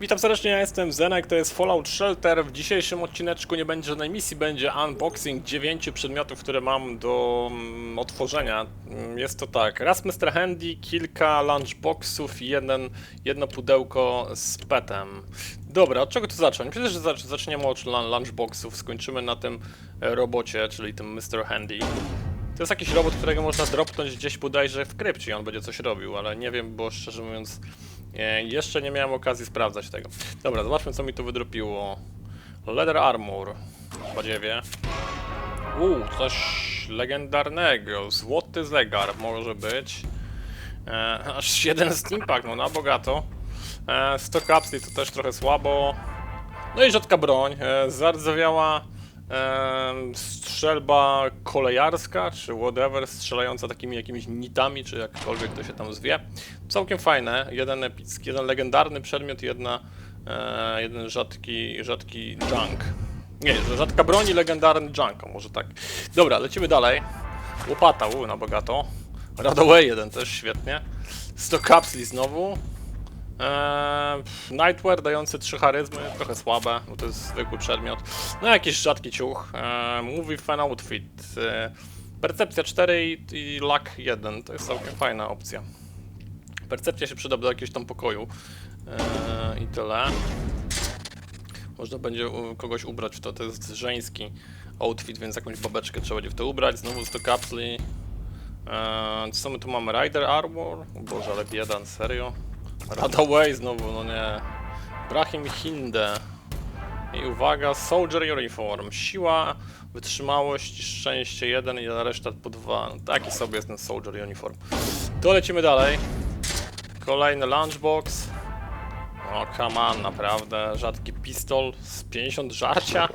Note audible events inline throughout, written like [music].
Witam serdecznie, ja jestem Zenek, to jest Fallout Shelter. W dzisiejszym odcineczku nie będzie żadnej misji, będzie unboxing dziewięciu przedmiotów, które mam do mm, otworzenia. Mm, Jest to tak, raz Mr. Handy, kilka lunchboxów i jeden, jedno pudełko z petem. Dobra, od czego tu zacząć? Przecież zacz, zaczniemy od lun- lunchboxów, skończymy na tym robocie, czyli tym Mr. Handy. To jest jakiś robot, którego można dropnąć gdzieś bodajże w krypcie i on będzie coś robił, ale nie wiem, bo szczerze mówiąc e, jeszcze nie miałem okazji sprawdzać tego. Dobra, zobaczmy co mi tu wydropiło. Leather Armor, badziewie. Uuu, coś legendarnego. Złoty zegar może być. E, aż jeden steampack, no na bogato. E, 100 kapsli to też trochę słabo. No i rzadka broń. E, zardzewiała strzelba kolejarska, czy whatever, strzelająca takimi jakimiś nitami, czy jakkolwiek to się tam zwie. Całkiem fajne. Jeden epicki, jeden legendarny przedmiot, jedna, e, jeden rzadki, rzadki junk. Nie, rzadka broń i legendarny junk, może tak. Dobra, lecimy dalej. Łopata, u, na bogato. Radaway jeden też świetnie. 100 kapsli znowu. Eee, Nightwear dający 3 charyzmy, trochę słabe, bo to jest zwykły przedmiot. No jakiś rzadki ciuch. Eee, Movie Fan Outfit. Eee, percepcja 4 i, i Luck 1, to jest całkiem fajna opcja. Percepcja się przyda do jakiegoś tam pokoju. Eee, I tyle. Można będzie kogoś ubrać w to, to jest żeński outfit, więc jakąś babeczkę trzeba będzie w to ubrać. Znowu 100 kapsli. Eee, co my tu mamy? Rider Armor? O Boże, ale bieda, serio? Radaway znowu, no nie. Brahim Hinde. I uwaga, Soldier Uniform. Siła, wytrzymałość, szczęście 1 i reszta po 2. No, taki sobie jest ten Soldier Uniform. To lecimy dalej. Kolejny lunchbox. O, come on, naprawdę. Rzadki pistol z 50 żarcia.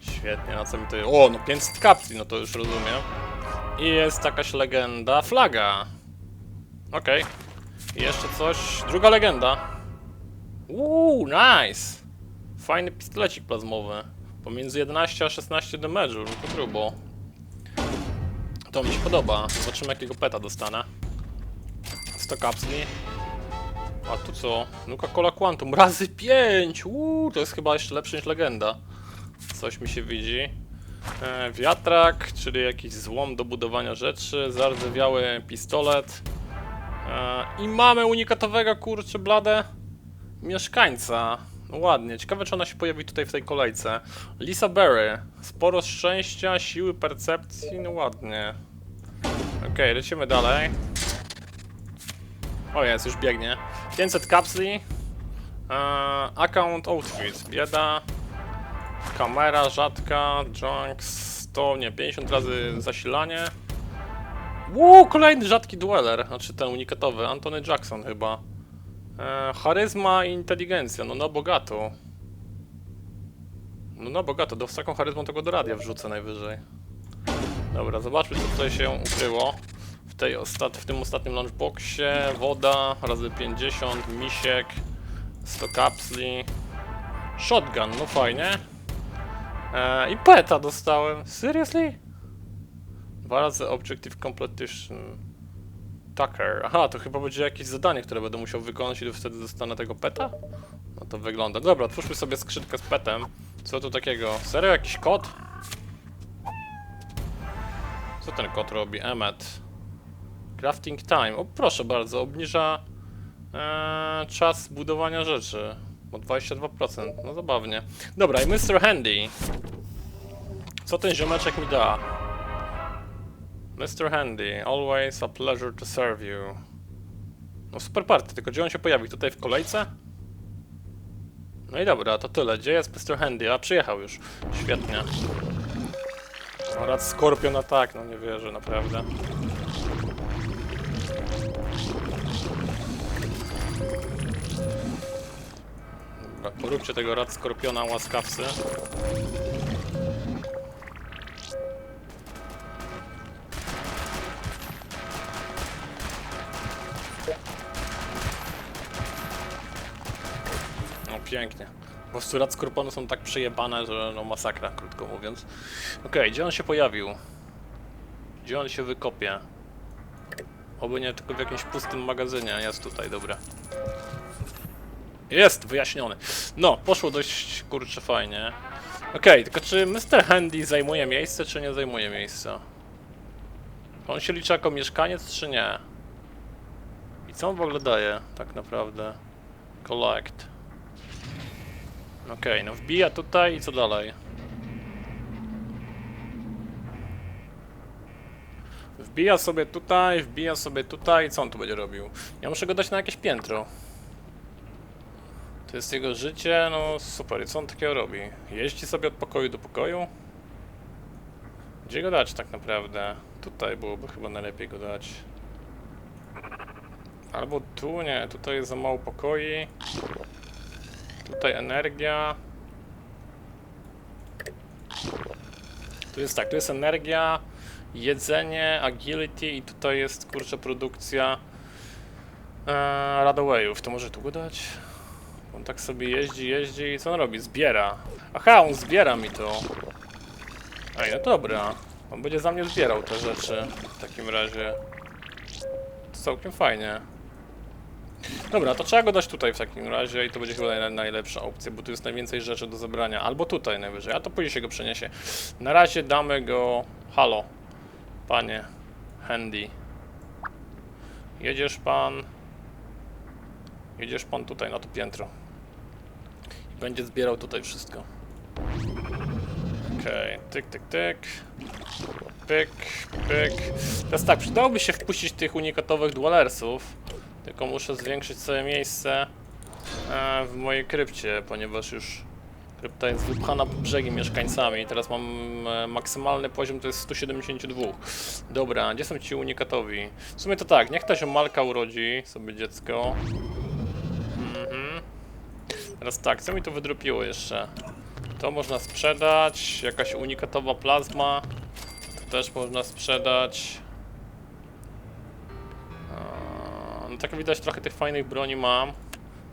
Świetnie, na co mi to... O, no 500 kapsli, no to już rozumiem. I jest jakaś legenda. Flaga. Okej. I jeszcze coś. Druga legenda. Uuu, nice! Fajny pistolecik plazmowy. Pomiędzy 11 a 16 damage'u, no to grubo. To mi się podoba. Zobaczymy jakiego peta dostanę. 100 kapsli. A tu co? Nuka-Cola Quantum razy 5! Uuu, to jest chyba jeszcze lepsze niż legenda. Coś mi się widzi. E, wiatrak, czyli jakiś złom do budowania rzeczy. Zardzewiały pistolet. I mamy unikatowego, kurczę, blade mieszkańca. No ładnie, ciekawe czy ona się pojawi tutaj w tej kolejce. Lisa Berry. Sporo szczęścia, siły, percepcji, no ładnie. Okej, lecimy dalej. O jest, już biegnie. 500 kapsli. Eee, account outfit, bieda. Kamera rzadka, junk 100, nie, 50 razy zasilanie. Uuu, kolejny rzadki dueler, znaczy ten unikatowy, Antony Jackson chyba. E, charyzma i inteligencja, no na bogato. No na bogato, do, z taką charyzmą tego do radia wrzucę najwyżej. Dobra, zobaczmy co tutaj się ukryło. W, tej ostat w tym ostatnim lunchboxie woda razy 50, misiek, 100 kapsli. Shotgun, no fajnie. E, I peta dostałem. Seriously? Dwa razy Objective Completion. Tucker. Aha, to chyba będzie jakieś zadanie, które będę musiał wykonać i wtedy dostanę tego peta? No to wygląda. Dobra, otwórzmy sobie skrzynkę z petem. Co tu takiego? Serio, jakiś kot? Co ten kot robi? Emmet. Crafting time. O, proszę bardzo, obniża e, czas budowania rzeczy. O 22%. No zabawnie. Dobra, i Mr. Handy. Co ten ziomeczek mi da? Mr. Handy, always a pleasure to serve you. No super party, tylko gdzie on się pojawi? Tutaj w kolejce? No i dobra, to tyle. Gdzie jest Mr. Handy? A, przyjechał już. Świetnie. No rad Skorpiona tak, no nie wierzę, naprawdę. Dobra, poróbcie tego rad Skorpiona łaskawcy. Pięknie. Po prostu rad skorpionu są tak przejebane, że no masakra, krótko mówiąc. Okej, gdzie on się pojawił? Gdzie on się wykopie? Oby nie tylko w jakimś pustym magazynie, jest tutaj, dobra. Jest, wyjaśniony. No, poszło dość, kurczę, fajnie. Okej, tylko czy Mr. Handy zajmuje miejsce, czy nie zajmuje miejsca? On się liczy jako mieszkaniec, czy nie? I co on w ogóle daje, tak naprawdę? Collect. Okej, no wbija tutaj i co dalej? Wbija sobie tutaj, wbija sobie tutaj, co on tu będzie robił? Ja muszę go dać na jakieś piętro. To jest jego życie, no super, i co on takiego robi? Jeździ sobie od pokoju do pokoju? Gdzie go dać tak naprawdę? Tutaj byłoby chyba najlepiej go dać. Albo tu, nie, tutaj jest za mało pokoi. Tutaj energia. Tu jest tak, tu jest energia, jedzenie, agility i tutaj jest kurczę produkcja e. To może tu go dać? On tak sobie jeździ, jeździ i co on robi? Zbiera. Aha, on zbiera mi to. Ej, no dobra. On będzie za mnie zbierał te rzeczy w takim razie. To całkiem fajnie. Dobra, to trzeba go dać tutaj w takim razie i to będzie chyba naj- najlepsza opcja, bo tu jest najwięcej rzeczy do zebrania. Albo tutaj najwyżej, a to później się go przeniesie. Na razie damy go... Halo, panie Handy. Jedziesz pan... Jedziesz pan tutaj na to piętro. I będzie zbierał tutaj wszystko. Okej, tyk, tyk, tyk. Pyk, pyk. Teraz tak, przydałoby się wpuścić tych unikatowych dwellersów. Tylko muszę zwiększyć sobie miejsce e, w mojej krypcie, ponieważ już krypta jest wypchana po brzegi mieszkańcami. Teraz mam e, maksymalny poziom to jest 172. Dobra, gdzie są ci unikatowi? W sumie to tak, niech ta ziomalka urodzi sobie dziecko. Mhm. Teraz tak, co mi tu wydropiło jeszcze? To można sprzedać, jakaś unikatowa plazma. To też można sprzedać. Tak widać trochę tych fajnych broni mam.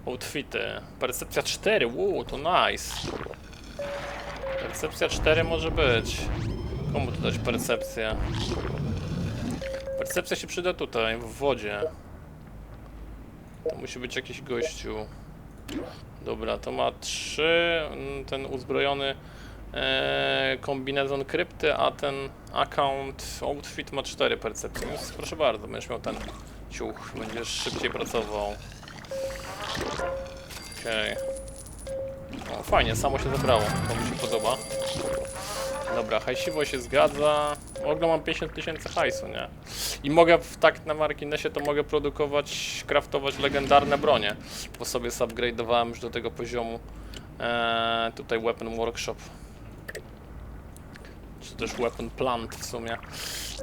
Outfity. Percepcja 4, uuu, to nice. Percepcja 4 może być. Komu tu dać percepcję? Percepcja się przyda tutaj, w wodzie. To musi być jakiś gościu. Dobra, to ma 3, ten uzbrojony e, kombinezon krypty, a ten account outfit ma 4 percepcje, więc proszę bardzo, będziesz miał ten ciuch, będziesz szybciej pracował. Okej. O, fajnie, samo się zebrało, to mi się podoba. Dobra, hajsiwo się zgadza. W ogóle mam 50 tysięcy hajsu, nie? I mogę, w, tak na marginesie, to mogę produkować, craftować legendarne bronie, bo sobie upgrade'owałem już do tego poziomu eee, tutaj Weapon Workshop. Czy też Weapon Plant w sumie.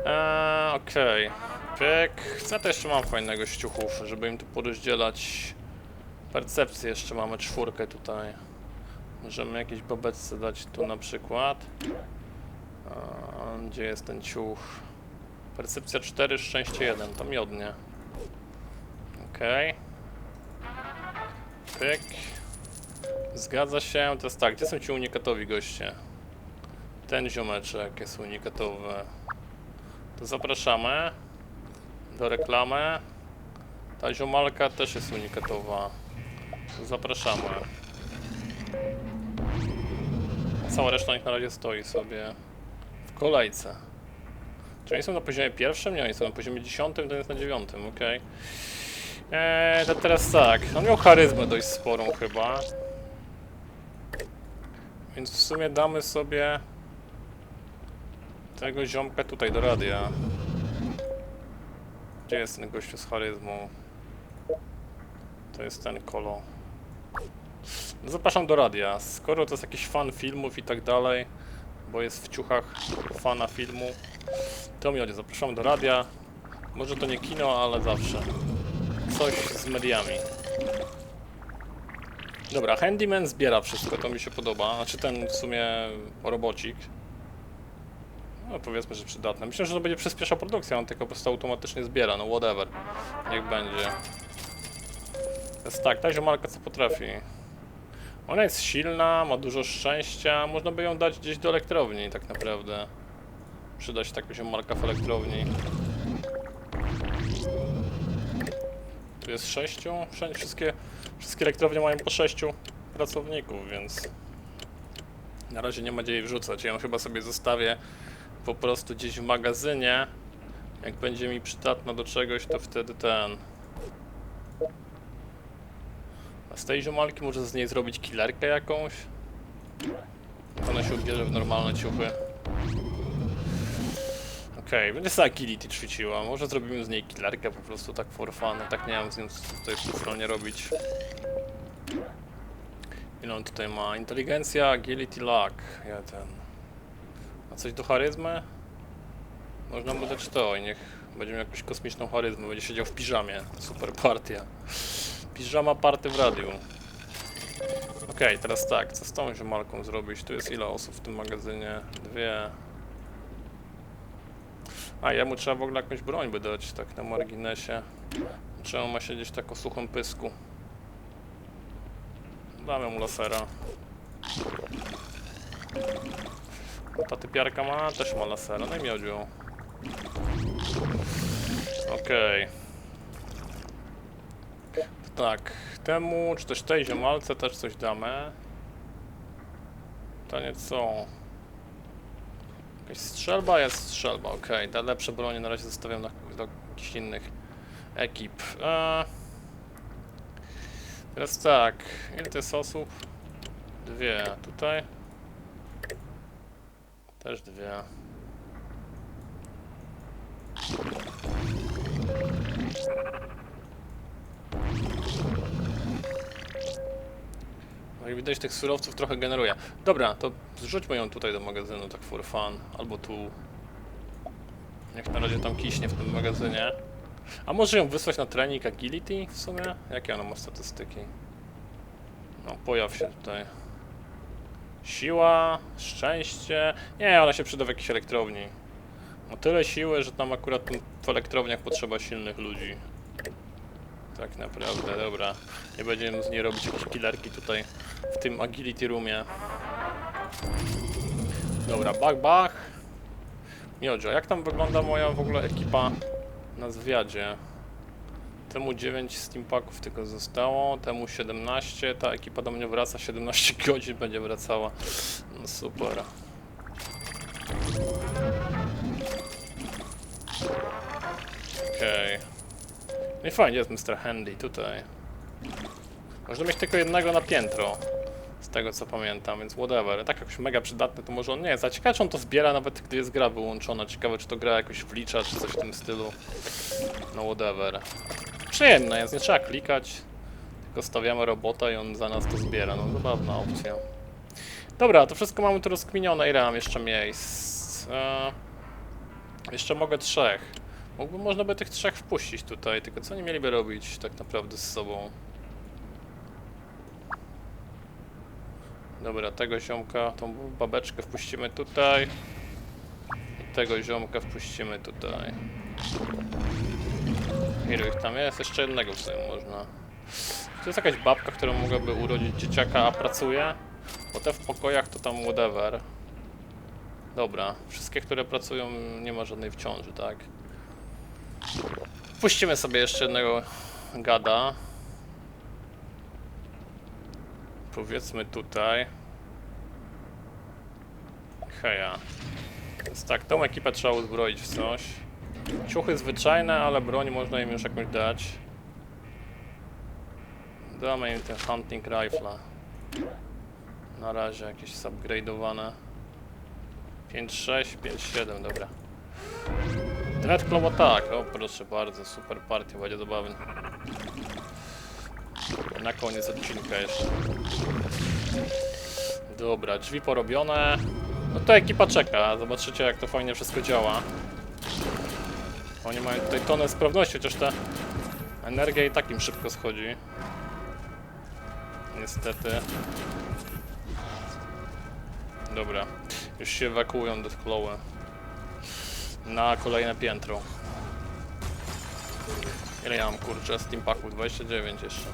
Eee, Okej. Pyk. Co to jeszcze mam fajnego ściuchów, żeby im tu porozdzielać percepcję. Jeszcze mamy czwórkę tutaj. Możemy jakieś babeczce dać tu na przykład. A, gdzie jest ten ciuch? Percepcja 4, szczęście 1, to miodnie. Okej. Pyk. Zgadza się, to jest tak, gdzie są ci unikatowi goście? Ten ziomeczek jest unikatowy. To zapraszamy do reklamy. Ta ziomalka też jest unikatowa. Zapraszamy. Cała reszta niech na razie stoi sobie w kolejce. Czy oni są na poziomie pierwszym? Nie, oni są na poziomie dziesiątym, to jest na dziewiątym, okej. Eee, to teraz tak, on miał charyzmę dość sporą chyba. Więc w sumie damy sobie tego ziomka tutaj do radia. Gdzie jest ten gościu z charyzmą? To jest ten kolo. No Zapraszam do radia. Skoro to jest jakiś fan filmów i tak dalej, bo jest w ciuchach fana filmu, to miodzie, zapraszam do radia. Może to nie kino, ale zawsze. Coś z mediami. Dobra, Handyman zbiera wszystko, to mi się podoba. Znaczy ten w sumie robocik. No powiedzmy, że przydatne. Myślę, że to będzie przyspieszał produkcję, on tylko po prostu automatycznie zbiera, no whatever. Niech będzie. Jest tak, ta ziomalka co potrafi. Ona jest silna, ma dużo szczęścia, można by ją dać gdzieś do elektrowni tak naprawdę. Przyda się taka ziomalka w elektrowni. Tu jest sześciu, wszędzie wszystkie, wszystkie elektrownie mają po sześciu pracowników, więc na razie nie ma gdzie jej wrzucać. Ja ją chyba sobie zostawię po prostu gdzieś w magazynie. Jak będzie mi przydatna do czegoś, to wtedy ten. A z tej ziomalki może z niej zrobić killerkę jakąś? Ona się ubierze w normalne ciuchy. Okej, będzie sobie agility ćwiczyła. Może zrobimy z niej killerkę po prostu tak for fun. Tak nie wiem z nią co tutaj stronie robić. Ile on tutaj ma? Inteligencja, agility, luck. Ja ten. Coś do charyzmy? Można mu dać to i niech będzie miał jakąś kosmiczną charyzmę. Będzie siedział w piżamie. Super partia. Piżama party w radiu. Okej, teraz tak, co z tą ziomalką zrobić? Tu jest ile osób w tym magazynie? Dwie. A, jemu trzeba w ogóle jakąś broń by dać, tak na marginesie. Czemu ma siedzieć tak o suchym pysku? Damy mu lasera. Ta typiarka ma? Też ma lasera, no i miodziu. Okej. To Tak, temu, czy też tej ziomalce też coś damy. To co? Jakaś strzelba? Jest strzelba, okej. Te lepsze bronie na razie zostawiam na, do jakichś innych ekip. Eee, teraz tak, ile to jest osób? Dwie. Tutaj? Też dwie. No i widać tych surowców trochę generuje. Dobra, to zrzućmy ją tutaj do magazynu, tak for fun. Albo tu. Niech na razie tam kiśnie w tym magazynie. A może ją wysłać na trening agility w sumie? Jakie ona ma statystyki? No, pojaw się tutaj. Siła, szczęście. Nie, ona się przyda w jakiejś elektrowni. Ma tyle siły, że tam akurat w elektrowniach potrzeba silnych ludzi. Tak naprawdę, dobra. Nie będziemy z niej robić jakieś killerki tutaj w tym agility roomie. Dobra, bach, bach. Miodzio, jak tam wygląda moja w ogóle ekipa na zwiadzie? Temu 9 steampaków tylko zostało, temu 17, ta ekipa do mnie wraca, 17 [laughs] godzin będzie wracała. No super. Okej. No i fajnie jest Mr. Handy tutaj. Można mieć tylko jednego na piętro. Z tego co pamiętam, więc whatever. Tak jakoś mega przydatny to może on nie jest. A ciekawe czy on to zbiera nawet gdy jest gra wyłączona. Ciekawe czy to gra jakoś wlicza czy coś w tym stylu. No whatever. Przyjemne jest, nie trzeba klikać. Tylko stawiamy robota i on za nas to zbiera. No zabawna opcja. Dobra, to wszystko mamy tu rozkminione. Ile mam jeszcze miejsc? Eee, jeszcze mogę trzech. Mógłby, można by tych trzech wpuścić tutaj, tylko co oni mieliby robić tak naprawdę z sobą? Dobra, tego ziomka, tą babeczkę wpuścimy tutaj. I tego ziomka wpuścimy tutaj. Ilu tam jest? Jeszcze jednego w można. To jest jakaś babka, która mogłaby urodzić dzieciaka, a pracuje? Bo te w pokojach to tam whatever. Dobra, wszystkie, które pracują, nie ma żadnej w ciąży, tak? Puścimy sobie jeszcze jednego gada. Powiedzmy tutaj. Heja. Więc tak, tą ekipę trzeba uzbroić w coś. Ciuchy zwyczajne, ale broń można im już jakąś dać. Damy im ten hunting rifle. Na razie jakieś upgrade'owane. 5-6, 5-7, dobra. Dreadclaw tak, o proszę bardzo, super partia, będzie zabawny. Na koniec odcinka jeszcze. Dobra, drzwi porobione. No to ekipa czeka, zobaczycie jak to fajnie wszystko działa. Oni mają tutaj tonę sprawności, chociaż ta energia i tak im szybko schodzi. Niestety. Dobra, już się ewakuują do Chloe na kolejne piętro. Ile ja mam kurczę z Paku? 29 jeszcze.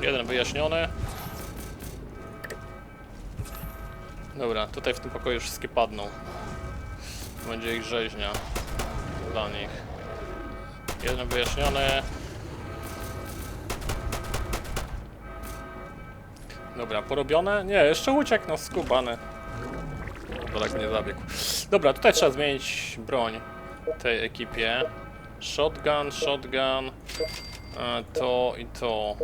Jeden wyjaśniony. Dobra, tutaj w tym pokoju wszystkie padną. Będzie ich rzeźnia dla nich. Jeden wyjaśniony. Dobra, porobione? Nie, jeszcze uciekł, no skubany. Bo tak nie zabiegł. Dobra, tutaj trzeba zmienić broń tej ekipie. Shotgun, shotgun, e, to i to.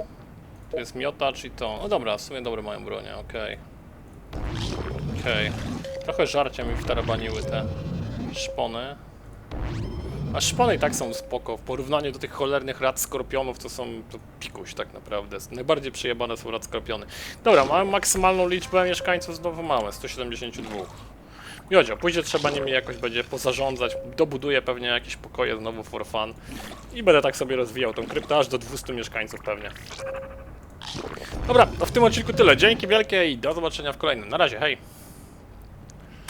To jest miotacz i to. No dobra, w sumie dobre mają bronie, okej. Okej. Trochę żarcia mi wtarabaniły te szpony. A szpony i tak są spoko. W porównaniu do tych cholernych rad skorpionów to są to pikuś tak naprawdę. Najbardziej przejebane są rad skorpiony. Dobra, mamy maksymalną liczbę mieszkańców znowu mamy, 172. Miodzio, później trzeba nimi jakoś będzie pozarządzać, dobuduję pewnie jakieś pokoje znowu for fun i będę tak sobie rozwijał tą kryptę aż do 200 mieszkańców pewnie. Dobra, to w tym odcinku tyle. Dzięki wielkie i do zobaczenia w kolejnym. Na razie, hej!